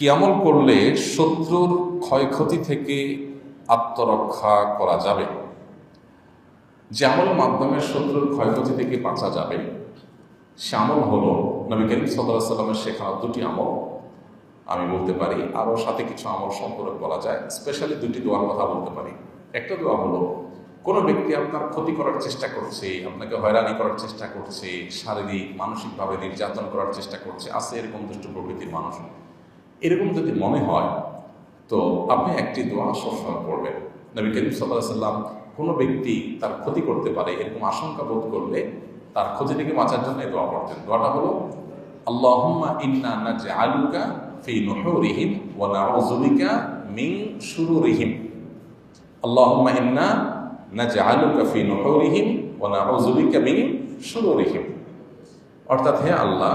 কি আমল করলে শত্রুর ক্ষয়ক্ষতি থেকে আত্মরক্ষা করা যাবে। যে আমলের মাধ্যমে শত্রুর ক্ষয়ক্ষতি থেকে বাঁচা যাবে সে আমল হলো নবী করিম সাল্লাহ সাল্লামের শেখানো দুটি আমল। আমি বলতে পারি, আরও সাথে কিছু আমল সম্পর্কে বলা যায়, স্পেশালি দুটি দোয়ার কথা বলতে পারি। একটা দোয়া হলো, কোনো ব্যক্তি আপনার ক্ষতি করার চেষ্টা করছে, আপনাকে হয়রানি করার চেষ্টা করছে, শারীরিক, মানসিকভাবে নির্যাতন করার চেষ্টা করছে, আছে এরকম দুষ্ট প্রকৃতির মানুষ। এরকম যদি মনে হয়, তো আপনি একটি দোয়া সবসময় পড়বেন নবী করিম সাল্লাহ সাল্লাম কোনো ব্যক্তি তার ক্ষতি করতে পারে, এরকম আশঙ্কা বোধ করলে তার ক্ষতি থেকে বাঁচার জন্য দোয়া পড়তেন দোয়াটা হলো, আল্লাহুম্মা ইন্না নাজআলুকা ফি নুহুরিহিম ওয়া নাউযুবিকা মিন শুরুরিহিম। আল্লাহুম্মা ইন্না নাজআলুকা ফি নুহুরিহিম ওয়া নাউযুবিকা মিন শুরুরিহিম। অর্থাৎ হে আল্লাহ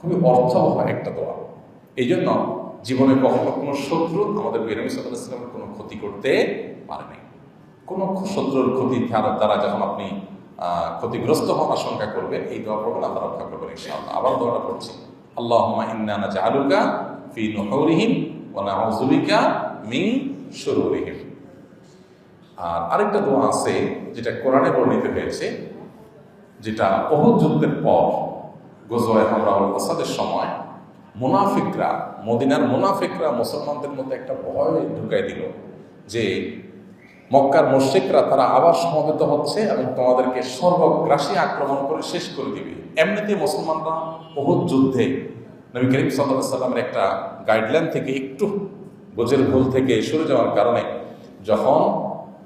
খুবই অর্থবহ একটা দোয়া। এই জন্য জীবনে কখনো কোনো শত্রু আমাদের বেরমি সাল্লাহ সাল্লামের কোনো ক্ষতি করতে পারেনি কোনো শত্রুর ক্ষতি দ্বারা যখন আপনি ক্ষতিগ্রস্ত হওয়ার আশঙ্কা করবেন, এই দোয়া পড়বেন, আল্লাহ রক্ষা করবেন ইনশাআল্লাহ। আবার দোয়াটা পড়ছি। আল্লাহুম্মা ইন্না নাজআলুকা ফি নুহুরিহিম ওয়া নাউযু বিকা মিন শুরুরিহিম। আর আরেকটা দোয়া আছে, যেটা কোরআনে বর্ণিত হয়েছে, যেটা অহুদ যুদ্ধের পর গজওয়ায় হামরাউল আসাদের সময় মুনাফিকরা, মদিনার মুনাফিকরা মুসলমানদের মধ্যে একটা ভয় ঢুকাই দিল যে মক্কার মুশ্রিকরা তারা আবার সমবেত হচ্ছে এবং তোমাদেরকে সর্বগ্রাসী আক্রমণ করে শেষ করে দিবে। এমনিতে মুসলমানরা বহুত যুদ্ধে নবী করিম সাল্লাহ সাল্লামের একটা গাইডলাইন থেকে একটু বোঝের ভুল থেকে সরে যাওয়ার কারণে যখন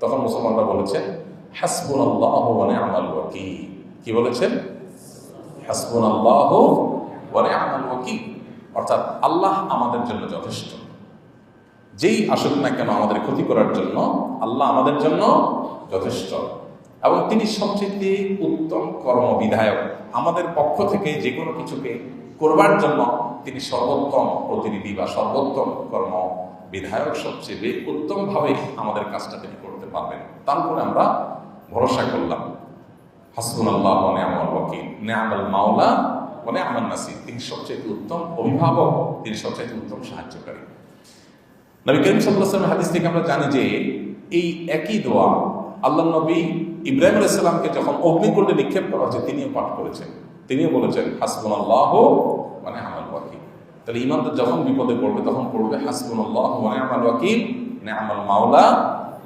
তখন মুসলমানরা বলেছেন হাসবুন আল্লাহ ওয়ানে আমাল ওয়াকি কি বলেছেন? হাসবুন আল্লাহ ওয়ানে আমাল ওয়াকি অর্থাৎ আল্লাহ আমাদের জন্য যথেষ্ট। যেই আসুক না কেন আমাদের ক্ষতি করার জন্য আল্লাহ আমাদের জন্য যথেষ্ট। এবং তিনি সবচেয়ে উত্তম কর্মবিধায়ক। আমাদের পক্ষ থেকে যে কোনো কিছুকে করবার জন্য তিনি সর্বোত্তম প্রতিনিধি বা সর্বোত্তম কর্ম বিধায়ক সবচেয়ে উত্তমভাবে আমাদের কাজটা তিনি পারবেন তারপরে আমরা ভরসা করলাম। হাসবুন আল্লাহ নেয়ামল ওয়াকিল। নেয়ামল মাওলা মানে আমার নাসির। তিনি সবচেয়ে উত্তম অভিভাবক, তিনি সবচেয়ে উত্তম সাহায্যকারী। নবী করিম সাল্লাহ হাদিস থেকে আমরা জানি যে, এই একই দোয়া আল্লাহ নবী ইব্রাহিম আলাইসাল্লামকে যখন অগ্নিকুণ্ডে নিক্ষেপ করা হচ্ছে তিনিও পাঠ করেছেন। তিনিও বলেছেন হাসবুন আল্লাহ মানে আমার ওয়াকিল। তাহলে ইমানদার যখন বিপদে পড়বে, তখন পড়বে হাসবুন আল্লাহ মানে আমার ওয়াকিল। মানে আমার মাওলা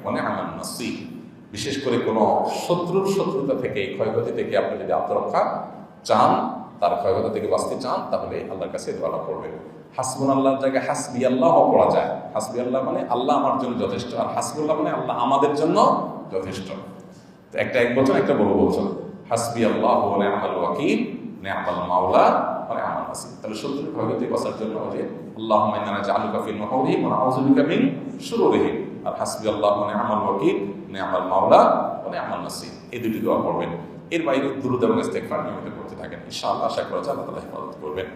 মানে আমার বিশেষ করে কোনো শত্রুর শত্রুতা থেকে ক্ষয়ক্ষতি থেকে আপনি যদি আত্মরক্ষা চান, তার ক্ষয়ক্ষতি থেকে বাঁচতে চান, তাহলে আল্লাহর কাছে দোয়া করবেন। হাসবুন আল্লাহর জায়গায় হাসবি আল্লাহ পড়া যায়। হাসবি আল্লাহ মানে আল্লাহ আমার জন্য যথেষ্ট, আর হাসবুল্লাহ মানে আল্লাহ আমাদের জন্য যথেষ্ট। তো একটা এক বছর একটা বড় বছর হাসবি আল্লাহ মানে আমার ওয়াকিল মানে আমার মাওলা মানে আমার তাহলে শত্রুর ক্ষয়ক্ষতি বাঁচার জন্য আল্লাহ মাইনানা জালুকা ফি নহরিহিম ওয়া নাউযুবিকা মিন শুরুরিহিম। আর হাসবি আল্লাহ মানে আমার ওয়াকিল মানে মাওলা মানে আমার নাসির। এই দুটি দোয়া পড়বেন। এর বাইরে দুরুদ এবং ইস্তেকফার নিয়মিত করতে থাকেন। আশা করা যায় আল্লাহ তালা হেফাজত করবেন।